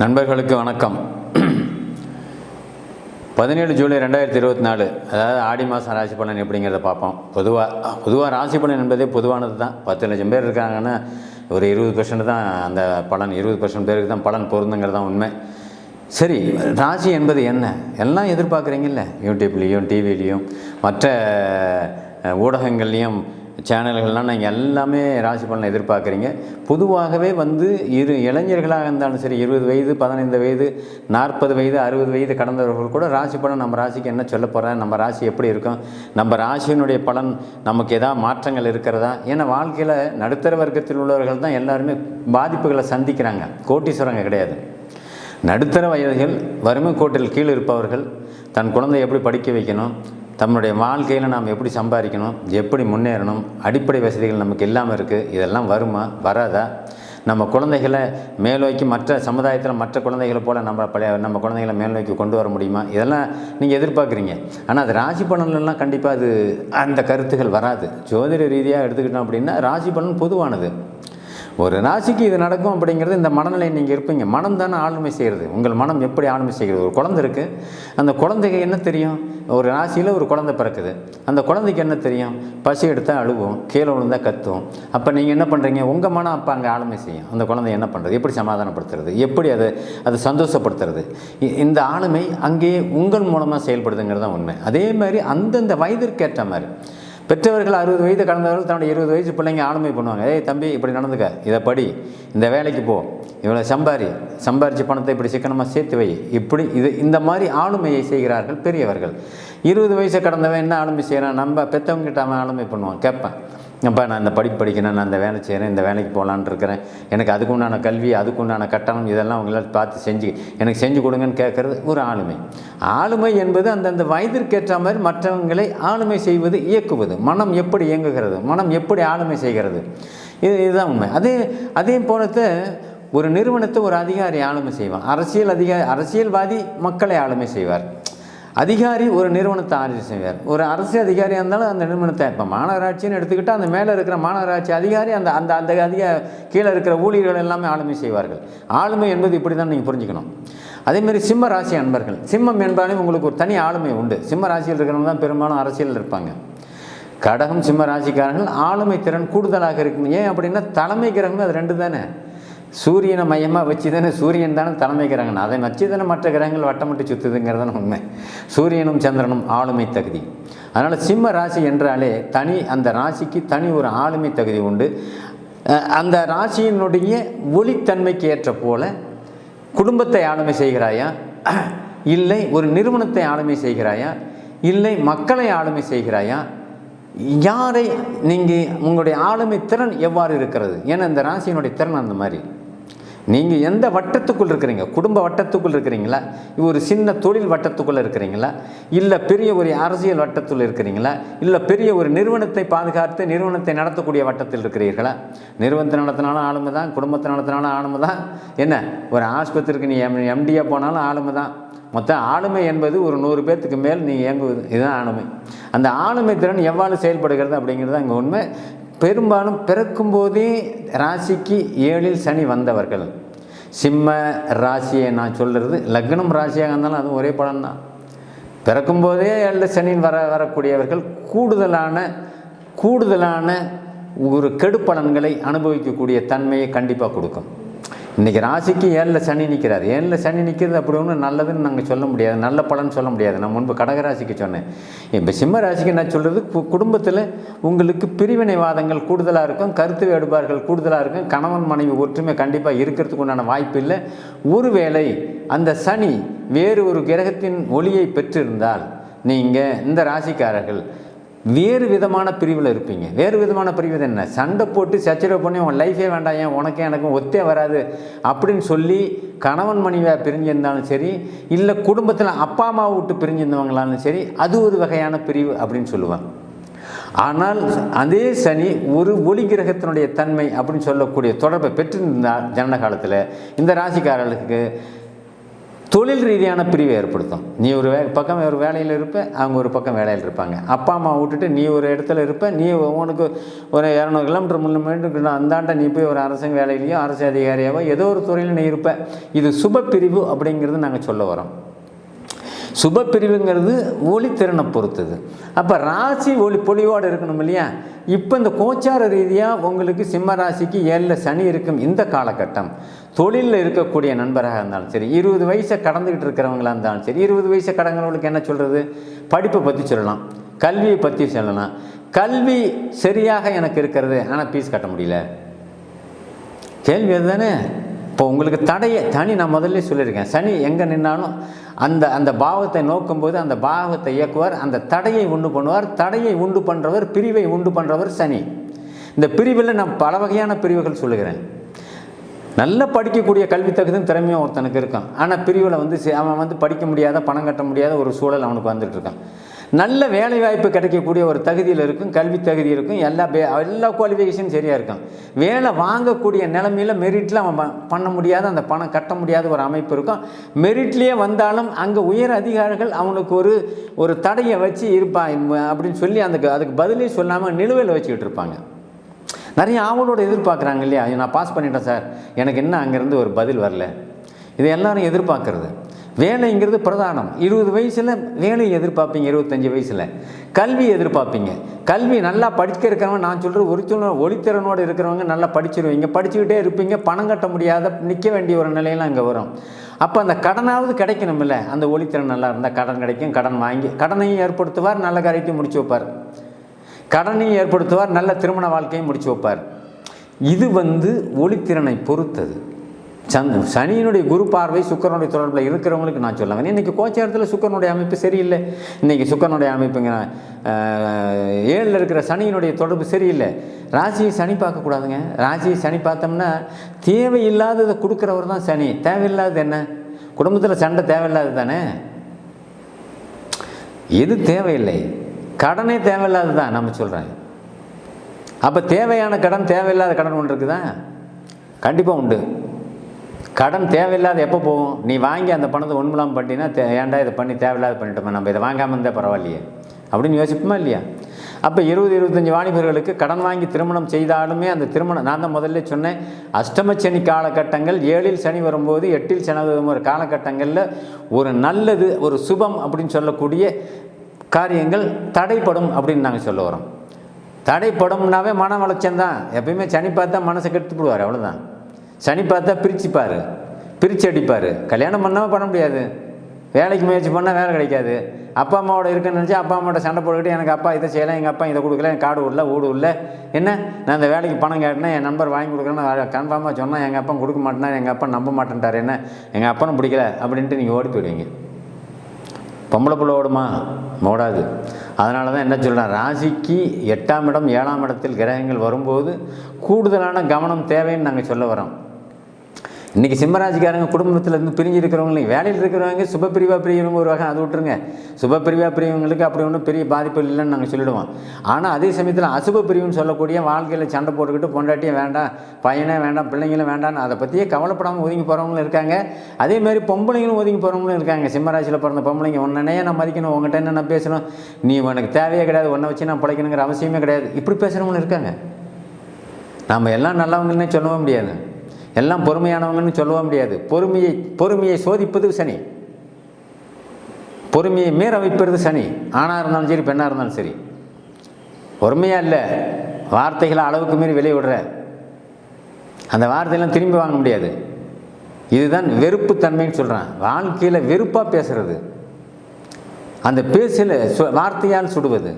நண்பர்களுக்கு வணக்கம். பதினேழு ஜூலை ரெண்டாயிரத்தி இருபத்தி நாலு அதாவது ஆடி மாதம் ராசி பலன் எப்படிங்கிறத பார்ப்போம். பொதுவாக பொதுவாக ராசி பலன் என்பதே பொதுவானது தான். பத்து லட்சம் பேர் இருக்காங்கன்னா ஒரு இருபது பர்சன்ட் தான் அந்த பலன் இருபது பர்சன்ட் பேருக்கு தான் பலன் பொருந்துங்கிறது தான் உண்மை. சரி ராசி என்பது என்ன? எல்லாம் எதிர்பார்க்குறீங்கல்ல? யூடியூப்லேயும் டிவிலையும் மற்ற ஊடகங்கள்லேயும் சேனல்கள்லாம் நீங்கள் எல்லாமே ராசி பலனை எதிர்பார்க்குறீங்க. பொதுவாகவே வந்து இரு இளைஞர்களாக இருந்தாலும் சரி இருபது வயது பதினைந்து வயது நாற்பது வயது அறுபது வயது கடந்தவர்கள் கூட ராசி பலன் நம்ம ராசிக்கு என்ன சொல்ல போகிறேன் நம்ம ராசி எப்படி இருக்கும் நம்ம ராசியினுடைய பலன் நமக்கு ஏதாவது மாற்றங்கள் இருக்கிறதா? ஏன்னா வாழ்க்கையில் நடுத்தர வர்க்கத்தில் உள்ளவர்கள் தான் எல்லாருமே பாதிப்புகளை சந்திக்கிறாங்க. கோட்டீஸ்வரங்க கிடையாது. நடுத்தர வயதுகள் வறுமை கோட்டில் கீழ் இருப்பவர்கள் தன் குழந்தை எப்படி படிக்க வைக்கணும் தன்னுடைய வாழ்க்கையில் நாம் எப்படி சம்பாதிக்கணும் எப்படி முன்னேறணும் அடிப்படை வசதிகள் நமக்கு இல்லாமல் இருக்குது இதெல்லாம் வருமா வராதா? நம்ம குழந்தைகளை மேல்நோக்கி மற்ற சமுதாயத்தில் மற்ற குழந்தைகளை போல் நம்ம பழைய நம்ம குழந்தைகளை மேல்நோக்கி கொண்டு வர முடியுமா? இதெல்லாம் நீங்கள் எதிர்பார்க்குறீங்க. ஆனால் அது ராசி பலன்லாம் கண்டிப்பாக அது அந்த கருத்துகள் வராது. ஜோதிட ரீதியாக எடுத்துக்கிட்டோம் அப்படின்னா ராசி பலன் பொதுவானது. ஒரு ராசிக்கு இது நடக்கும் அப்படிங்கிறது இந்த மனநிலை நீங்கள் இருப்பீங்க. மனம் தானே ஆளுமை செய்கிறது உங்கள் மனம் எப்படி ஆளுமை செய்கிறது? ஒரு குழந்தை இருக்குது அந்த குழந்தைக்கு என்ன தெரியும்? ஒரு ராசியில் ஒரு குழந்தை பிறக்குது. அந்த குழந்தைக்கு என்ன தெரியும்? பசி எடுத்தால் அழுவும் கீழே விழுந்தா கத்தும். அப்போ நீங்கள் என்ன பண்ணுறீங்க உங்கள் மனம் அப்போ அங்கே ஆளுமை செய்யும். அந்த குழந்தை என்ன பண்ணுறது எப்படி சமாதானப்படுத்துறது? எப்படி அதை அதை சந்தோஷப்படுத்துறது? இ- இந்த ஆளுமை அங்கேயே உங்கள் மூலமாக செயல்படுதுங்கிறது தான் உண்மை. அதே மாதிரி அந்தந்த வயதிற்கேற்ற மாதிரி பெற்றவர்கள் அறுபது வயது கடந்தவர்கள் தன்னுடைய இருபது வயசு பிள்ளைங்க ஆளுமை பண்ணுவாங்க. ஏய் தம்பி இப்படி நடந்துக்க. இதை படி. இந்த வேலைக்கு போ. இவ்வளோ சம்பாரி. சம்பாரிச்ச பணத்தை இப்படி சிக்கனமாக சேர்த்து வை. இப்படி இது இந்த மாதிரி ஆளுமையை செய்கிறார்கள் பெரியவர்கள். இருபது வயசை கடந்தவன் என்ன ஆளுமை செய்கிறான் நம்ம பெற்றவங்ககிட்ட அவன் ஆளுமை பண்ணுவான். கேட்பேன். அப்போ நான் இந்த படிப்பு படிக்கிறேன் நான் இந்த வேலை செய்கிறேன் இந்த வேலைக்கு போகலான்னு இருக்கிறேன். எனக்கு அதுக்கு உண்டான கல்வி அதுக்கு உண்டான கட்டணம் இதெல்லாம் உங்களால் பார்த்து செஞ்சு எனக்கு செஞ்சு கொடுங்கன்னு கேட்குறது ஒரு ஆளுமை. ஆளுமை என்பது அந்தந்த வயதிற்கேற்ற மாதிரி மற்றவங்களை ஆளுமை செய்வது இயக்குவது. மனம் எப்படி இயங்குகிறது? மனம் எப்படி ஆளுமை செய்கிறது? இது இதுதான் உண்மை. அதே அதே போலத்தை ஒரு நிறுவனத்தை ஒரு அதிகாரி ஆளுமை செய்வான். அரசியல் அதிகாரி அரசியல்வாதி மக்களை ஆளுமை செய்வார். அதிகாரி ஒரு நிறுவனத்தை ஆட்சி செய்வார். ஒரு அரசு அதிகாரியாக இருந்தாலும் அந்த நிறுவனத்தை இப்போ மாநகராட்சின்னு எடுத்துக்கிட்டால் அந்த மேலே இருக்கிற மாநகராட்சி அதிகாரி அந்த அந்த அந்த அதிக கீழே இருக்கிற ஊழியர்கள் எல்லாமே ஆளுமை செய்வார்கள். ஆளுமை என்பது இப்படி தான் நீங்கள் புரிஞ்சுக்கணும் அதேமாரி சிம்ம ராசி அன்பர்கள். சிம்மம் என்பாலே உங்களுக்கு ஒரு தனி ஆளுமை உண்டு. சிம்ம ராசியில் இருக்கிறவங்க தான் பெரும்பாலும் அரசியல் இருப்பாங்க. கடகம் சிம்ம ராசிக்காரர்கள் ஆளுமை திறன் கூடுதலாக இருக்கும். ஏன் அப்படின்னா தலைமை கிரகமே அது ரெண்டு தானே? சூரியனை மையமாக வச்சு தானே சூரியன் தானே தலைமை கிரகணம் அதை வச்சு தானே மற்ற கிரகங்கள் வட்டமிட்டு சுற்றுதுங்கிறது உண்மை. சூரியனும் சந்திரனும் ஆளுமை தகுதி. அதனால் சிம்ம ராசி என்றாலே தனி அந்த ராசிக்கு தனி ஒரு ஆளுமை தகுதி உண்டு. அந்த ராசியினுடைய ஒளித்தன்மைக்கு ஏற்ற போல குடும்பத்தை ஆளுமை செய்கிறாயா? இல்லை ஒரு நிறுவனத்தை ஆளுமை செய்கிறாயா? இல்லை மக்களை ஆளுமை செய்கிறாயா? யாரை நீங்கள் உங்களுடைய ஆளுமை திறன் எவ்வாறு இருக்கிறது? ஏன்னா இந்த ராசியினுடைய திறன் அந்த மாதிரி. நீங்கள் எந்த வட்டத்துக்குள் இருக்கிறீங்க? குடும்ப வட்டத்துக்குள் இருக்கிறீங்களா? ஒரு சின்ன தொழில் வட்டத்துக்குள்ளே இருக்கிறீங்களா? இல்லை பெரிய ஒரு அரசியல் வட்டத்தில் இருக்கிறீங்களா? இல்லை பெரிய ஒரு நிறுவனத்தை பாதுகாத்து நிறுவனத்தை நடத்தக்கூடிய வட்டத்தில் இருக்கிறீர்களா? நிறுவனத்தை நடத்தினாலும் ஆளுமை தான் குடும்பத்தை நடத்தினாலும் ஆளுமை தான். என்ன? ஒரு ஆஸ்பத்திரிக்கு நீ எம் எம்டியாக போனாலும் ஆளுமை தான். மொத்தம் ஆளுமை என்பது ஒரு நூறு பேர்த்துக்கு மேல் நீங்கள் இயங்குவது இதுதான் ஆளுமை. அந்த ஆளுமை திறன் எவ்வாறு செயல்படுகிறது அப்படிங்கிறது அங்கே உண்மை. பெரும்பாலும் பிறக்கும்போதே ராசிக்கு ஏழில் சனி வந்தவர்கள். சிம்ம ராசியை நான் சொல்கிறது லக்னம் ராசியாக இருந்தாலும் அதுவும் ஒரே பலன் தான் பிறக்கும்போதே ஏழில் சனின்னு வர வரக்கூடியவர்கள் கூடுதலான கூடுதலான ஒரு கெடுப்பலன்களை அனுபவிக்கக்கூடிய தன்மையை கண்டிப்பாக கொடுக்கும். இன்றைக்கி ராசிக்கு ஏழில் சனி நிற்கிறார் ஏழில் சனி நிற்கிறது அப்படி ஒன்றும் நல்லதுன்னு நாங்கள் சொல்ல முடியாது. நல்ல பலன் சொல்ல முடியாது. நான் முன்பு கடகராசிக்கு சொன்னேன். இப்போ சிம்ம ராசிக்கு நான் சொல்கிறது குடும்பத்தில் உங்களுக்கு பிரிவினைவாதங்கள் கூடுதலாக இருக்கும். கருத்து வேறுபாடுகள் கூடுதலாக இருக்கும். கணவன் மனைவி ஒற்றுமை கண்டிப்பாக இருக்கிறதுக்கு உண்டான வாய்ப்பு இல்லை. ஒருவேளை அந்த சனி வேறு ஒரு கிரகத்தின் ஒளியை பெற்றிருந்தால் நீங்கள் இந்த ராசிக்காரர்கள் வேறு விதமான பிரிவில் இருப்பீங்க. வேறு விதமான பிரிவு என்ன? சண்டை போட்டு சச்சரவு பண்ணி உன் லைஃபே வேண்டாம் ஏன் உனக்கும் எனக்கும் ஒத்தே வராது அப்படின்னு சொல்லி கணவன் மனைவியாக பிரிஞ்சிருந்தாலும் சரி இல்லை குடும்பத்தில் அப்பா அம்மா விட்டு பிரிஞ்சிருந்தவங்களாலும் சரி அது ஒரு வகையான பிரிவு அப்படின்னு சொல்லுவாங்க. ஆனால் அதே சனி ஒரு ஒளி கிரகத்தினுடைய தன்மை அப்படின்னு சொல்லக்கூடிய தொடர்பை பெற்றிருந்தால் ஜனன காலத்தில் இந்த ராசிக்காரர்களுக்கு தொழில் ரீதியான பிரிவை ஏற்படுத்தும். நீ ஒரு வே பக்கம் ஒரு வேலையில் இருப்ப அவங்க ஒரு பக்கம் வேலையில் இருப்பாங்க. அப்பா அம்மா விட்டுட்டு நீ ஒரு இடத்துல இருப்ப நீ உனக்கு ஒரு இரநூறு கிலோமீட்டர் முன்னூறு அந்தாண்ட நீ போய் ஒரு அரசு வேலையிலையோ அரசு அதிகாரியாவோ ஏதோ ஒரு துறையில் நீ இருப்ப. இது சுப பிரிவு அப்படிங்கிறது நாங்கள் சொல்ல வரோம். சுப பிரிவுங்கிறது ஒளித்திறனை பொறுத்தது. அப்போ ராசி ஒளி பொலிவோடு இருக்கணும் இல்லையா? இப்போ இந்த கோச்சார ரீதியாக உங்களுக்கு சிம்ம ராசிக்கு ஏழில் சனி இருக்கும் இந்த காலகட்டம். தொழிலில் இருக்கக்கூடிய நண்பராக இருந்தாலும் சரி இருபது வயசை கடந்துக்கிட்டு இருக்கிறவங்களாக இருந்தாலும் சரி இருபது வயசை கடங்கிறவங்களுக்கு என்ன சொல்கிறது படிப்பை பற்றி சொல்லலாம் கல்வியை பற்றி சொல்லலாம். கல்வி சரியாக எனக்கு இருக்கிறது ஆனால் ஃபீஸ் கட்ட முடியல. கேள்வி அதுதானே? இப்போ உங்களுக்கு தடையை தனி நான் முதல்ல சொல்லியிருக்கேன். சனி எங்கே நின்னாலும் அந்த அந்த பாவத்தை நோக்கும்போது அந்த பாவத்தை இயக்குவார் அந்த தடையை உண்டு பண்ணுவார் தடையை உண்டு பண்ணுறவர் பிரிவை உண்டு பண்ணுறவர் சனி. இந்த பிரிவில் நான் பல வகையான பிரிவுகள் சொல்லுகிறேன். நல்ல படிக்கக்கூடிய கல்வி தகுதியும் திறமையும் ஒருத்தனுக்கு இருக்கும் ஆனால் பிரிவில் வந்து அவன் வந்து படிக்க முடியாத பணம் கட்ட முடியாத ஒரு சூழல் அவனுக்கு வந்துட்டு இருக்கான். நல்ல வேலை வாய்ப்பு கிடைக்கக்கூடிய ஒரு தகுதியில் இருக்கும் கல்வி தகுதி இருக்கும் எல்லா பே- எல்லா குவாலிஃபிகேஷனும் சரியாக இருக்கும் வேலை வாங்கக்கூடிய நிலமையில் மெரிட்டில் அவன் பண்ண முடியாத அந்த பணம் கட்ட முடியாத ஒரு அமைப்பு இருக்கும். மெரிட்லேயே வந்தாலும் அங்கே உயர் அதிகாரிகள் அவனுக்கு ஒரு ஒரு தடையை வச்சு இருப்பான் அப்படின்னு சொல்லி அந்த அதுக்கு பதிலே சொல்லாமல் நிலுவையில் வச்சுக்கிட்டு இருப்பாங்க. நிறைய ஆவலோடு எதிர்பார்க்குறாங்க இல்லையா? நான் பாஸ் பண்ணிட்டேன் சார் எனக்கு என்ன அங்கேருந்து ஒரு பதில் வரல? இது எல்லாரும் எதிர்பார்க்கறது. வேலைங்கிறது பிரதானம். இருபது வயசில் வேலையை எதிர்பார்ப்பீங்க இருபத்தஞ்சி வயசில். கல்வி எதிர்பார்ப்பீங்க. கல்வி நல்லா படிக்க இருக்கிறவங்க நான் சொல்கிற ஒரிஜினல் ஒளித்திறனோடு இருக்கிறவங்க நல்லா படிச்சிருவீங்க. படிச்சுக்கிட்டே இருப்பீங்க பணம் கட்ட முடியாத நிற்க வேண்டிய ஒரு நிலையெல்லாம் அங்கே வரும். அப்போ அந்த கடனாவது கிடைக்கணும்ல? அந்த ஒளித்திறன் நல்லா இருந்தால் கடன் கிடைக்கும் கடன் வாங்கி கடனையும் ஏற்படுத்துவார் நல்ல காரியத்தையும் முடிச்சு வைப்பார். கடனையும் ஏற்படுத்துவார் நல்ல திருமண வாழ்க்கையும் முடிச்சு வைப்பார். இது வந்து ஒளித்திறனை பொறுத்தது. சந்த் சனியினுடைய குரு பார்வை சுக்கரனுடைய தொடர்பில் இருக்கிறவங்களுக்கு நான் சொல்ல இன்றைக்கி கோச்சாரத்தில் சுக்கரனுடைய அமைப்பு சரியில்லை. இன்றைக்கி சுக்கரனுடைய அமைப்புங்க ஏழில் இருக்கிற சனியினுடைய தொடர்பு சரியில்லை. ராசியை சனி பார்க்கக்கூடாதுங்க. ராசியை சனி பார்த்தோம்னா தேவையில்லாததை கொடுக்குறவர் தான் சனி. தேவையில்லாதது என்ன? குடும்பத்தில் சண்டை தேவையில்லாதது தானே? எது தேவையில்லை? கடனே தேவையில்லாதது தான் நம்ம சொல்கிறேன் அப்போ தேவையான கடன் தேவையில்லாத கடன் ஒன்று இருக்குதா? கண்டிப்பாக உண்டு. கடன் தேவையில்லாத எப்போ போகும்? நீ வாங்கி அந்த பணத்தை ஒன்றுலாம் பண்ணிட்டீங்கன்னா தே ஏன்டா இதை பண்ணி தேவையில்லாத பண்ணிட்டோமா? நம்ம இதை வாங்காமல் இருந்தால் பரவாயில்லையே. அப்படின்னு யோசிப்போமா இல்லையா? அப்போ இருபது இருபத்தஞ்சி வாணிபர்களுக்கு கடன் வாங்கி திருமணம் செய்தாலுமே அந்த திருமணம் நான் தான் முதல்ல சொன்னேன் அஷ்டமச்சனி காலகட்டங்கள் ஏழில் சனி வரும்போது எட்டில் சனி வரும் ஒரு காலகட்டங்களில் ஒரு நல்லது ஒரு சுபம் அப்படின்னு சொல்லக்கூடிய காரியங்கள் தடைப்படும் அப்படின்னு நாங்கள் சொல்ல வரோம். தடைப்படும்னாவே மன வளர்ச்சம் தான். எப்பயுமே சனி பார்த்தா மனசை கெடுத்து விடுவார் அவ்வளோதான் சனி பார்த்தா பிரிச்சுப்பார். பிரித்து அடிப்பார் கல்யாணம் பண்ணாமல் பண்ண முடியாது. வேலைக்கு முயற்சி பண்ணால் வேலை கிடைக்காது. அப்பா அம்மாவோட இருக்குன்னு நினச்சா அப்பா அம்மாவோட சண்டை போட்டுக்கிட்டு எனக்கு அப்பா இதை செய்யலாம் எங்கள் அப்பா இதை கொடுக்கல எனக்கு காடு விடல வீடு இல்லை என்ன? நான் இந்த வேலைக்கு பணம் கேட்டேன்னா என் நம்பர் வாங்கி கொடுக்குறேன்னு கன்ஃபார்மாக சொன்னால் எங்கள் அப்பா கொடுக்க மாட்டேன்னா எங்கள் அப்பா நம்ப மாட்டேன்ட்டார். என்ன? எங்கள் அப்பனும் பிடிக்கல அப்படின்ட்டு நீங்கள் ஓடி போயிடுவீங்க. பொம்பளை புள்ள ஓடுமா? ஓடாது. அதனால தான் என்ன சொல்கிறேன் ராசிக்கு எட்டாம் இடம் ஏழாம் இடத்தில் கிரகங்கள் வரும்போது கூடுதலான கவனம் தேவைன்னு நாங்கள் சொல்ல வரோம் இன்றைக்கி சிம்மராசிக்காரங்க குடும்பத்தில் இருந்து பிரிஞ்சு இருக்கிறவங்களுக்கு வேலையில் இருக்கிறவங்க சுபப்பிரிவா பிரியவங்க ஒரு வகை அது விட்டுருங்க. சுபப்பிரிவா பிரியவங்களுக்கு அப்படி ஒன்றும் பெரிய பாதிப்பு இல்லைன்னு நாங்கள் சொல்லிடுவோம். ஆனால் அதே சமயத்தில் அசுப பிரிவுன்னு சொல்லக்கூடிய வாழ்க்கையில் சண்டை போட்டுக்கிட்டு பொண்டாட்டியும் வேண்டாம் பையனே வேண்டாம் பிள்ளைங்களும் வேண்டாம்னு அதை பற்றியே கவலைப்படாமல் ஒதுங்கி போகிறவங்களும் இருக்காங்க. அதே மாதிரி பொம்பளைங்களும் ஒதுங்கி போகிறவங்களும் இருக்காங்க. சிம்மராசியில் பிறந்த பொம்பளைங்க உன்னே நான் மதிக்கணும் உங்கள்கிட்ட என்ன நான் பேசணும்? நீ உனக்கு தேவையே கிடையாது உன்னை வச்சு நான் பிழைக்கணுங்கிற அவசியமே கிடையாது. இப்படி பேசுகிறவங்களும் இருக்காங்க. நாம் எல்லாம் நல்லவங்கன்னே சொல்லவும் முடியாது. எல்லாம் பொறுமையானவங்கன்னு சொல்லவும் முடியாது. பொறுமையை பொறுமையை சோதிப்பது சனி. பொறுமையை மீற வைப்பது சனி. ஆணாக இருந்தாலும் சரி பெண்ணாக இருந்தாலும் சரி. பொறுமையாக இல்லை. வார்த்தைகளை அளவுக்கு மீறி வெளியே விடுற. அந்த வார்த்தையெல்லாம் திரும்பி வாங்க முடியாது. இதுதான் வெறுப்புத்தன்மைன்னு சொல்கிறேன் வாழ்க்கையில் வெறுப்பாக பேசுகிறது அந்த பேசில் சு- வார்த்தையால் சுடுவது.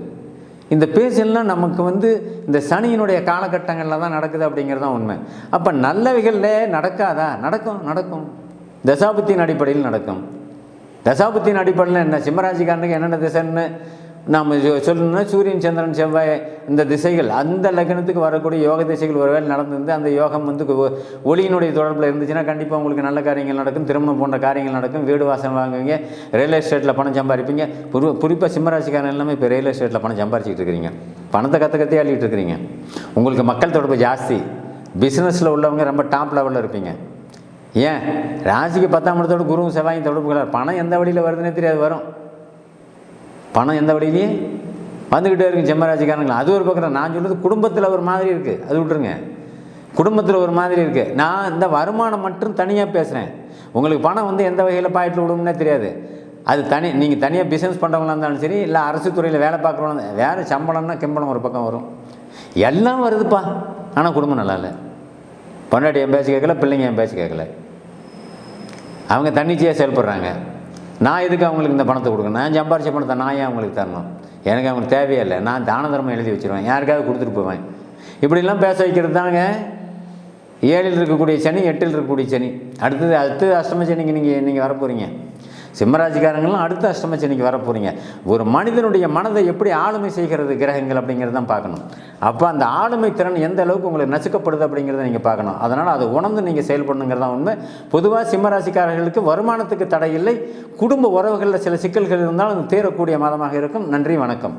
இந்த பேசலாம் நமக்கு வந்து இந்த சனியினுடைய காலகட்டங்களில் தான் நடக்குது அப்படிங்கிறது தான் உண்மை. அப்போ நல்லவைகளில் நடக்காதா? நடக்கும் நடக்கும். தசாபுத்தியின் அடிப்படையில் நடக்கும். தசாபுத்தியின் அடிப்படையில் என்ன? சிம்மராசிக்காரனுக்கு என்னென்ன திசைன்னு நாம் சொல்லணும்னா சூரியன் சந்திரன் செவ்வாய் இந்த திசைகள் அந்த லக்னத்துக்கு வரக்கூடிய யோக திசைகள் ஒருவேளை நடந்திருந்து அந்த யோகம் வந்து ஒ- ஒளியினுடைய தொடர்பில் இருந்துச்சுன்னா கண்டிப்பாக உங்களுக்கு நல்ல காரியங்கள் நடக்கும். திருமணம் போன்ற காரியங்கள் நடக்கும். வீடு வாசல் வாங்குவீங்க. ரியல் எஸ்டேட்டில் பணம் சம்பாதிப்பீங்க. குறி குறிப்பாக சிம்மராசிக்காரன் எல்லாமே இப்போ ரியல் எஸ்டேட்டில் பணம் சம்பாரிச்சிட்டு இருக்கிறீங்க. பணத்தை கற்று கற்றி அள்ளிட்டு இருக்கிறீங்க. உங்களுக்கு மக்கள் தொடர்பு ஜாஸ்தி. பிஸ்னஸில் உள்ளவங்க ரொம்ப டாப் லெவலில் இருப்பீங்க. ஏன்? ராசிக்கு பத்தாம் இடத்தோட குருவும் செவ்வாயும் தொடர்புகளார். பணம் எந்த வழியில் வருதுன்னே தெரியாது வரும். பணம் எந்த வழியிலையும் வந்துக்கிட்டே இருக்கும் செம்மராசிக்காரங்களா அது ஒரு பக்கம் நான் சொல்கிறது குடும்பத்தில் ஒரு மாதிரி இருக்குது அது விட்ருங்க குடும்பத்தில் ஒரு மாதிரி இருக்குது நான் இந்த வருமானம் மட்டும் தனியாக பேசுகிறேன் உங்களுக்கு பணம் வந்து எந்த வகையில் பாயிட்டில் விடும்னே தெரியாது. அது தனி நீங்கள் தனியாக பிஸ்னஸ் பண்ணுறவங்களா இருந்தாலும் சரி இல்லை அரசு துறையில் வேலை பார்க்குறவங்க வேறு சம்பளம்னா கிம்பளம் ஒரு பக்கம் வரும். எல்லாம் வருதுப்பா. ஆனால் குடும்பம் நல்லா இல்லை. பொண்டாட்டி என் பேச்சு கேட்கல பிள்ளைங்க என் பேச்சு கேட்கல. அவங்க தன்னிச்சையாக செயல்படுறாங்க. நான் எதுக்கு அவங்களுக்கு இந்த பணத்தை கொடுக்கணும்? நான் சம்பாரிச்ச பணத்தை நான் ஏன் அவங்களுக்கு தரணும்? எனக்கு அவங்களுக்கு தேவையே இல்லை நான் தான தர்மம் எழுதி வச்சுருவேன். யாருக்காவது கொடுத்துட்டு போவேன். இப்படிலாம் பேச வைக்கிறது தாங்க. ஏழில் இருக்கக்கூடிய சனி எட்டில் இருக்கக்கூடிய சனி. அடுத்தது அடுத்து அஷ்டம சனிக்கு நீங்கள் நீங்கள் வரப்போகிறீங்க சிம்மராசிக்காரங்களும் அடுத்த அஷ்டம வர போகிறீங்க ஒரு மனிதனுடைய மனதை எப்படி ஆளுமை செய்கிறது கிரகங்கள் அப்படிங்கிறதான் பார்க்கணும். அப்போ அந்த ஆளுமை திறன் எந்த அளவுக்கு உங்களுக்கு நசுக்கப்படுது அப்படிங்கிறத நீங்கள் பார்க்கணும். அதனால் அதை உணர்ந்து நீங்கள் செயல்படணுங்கிறதான் உண்மை. பொதுவாக சிம்மராசிக்காரர்களுக்கு வருமானத்துக்கு தடை இல்லை. குடும்ப உறவுகளில் சில சிக்கல்கள் இருந்தாலும் அது தீரக்கூடிய மாதமாக இருக்கும். நன்றி வணக்கம்.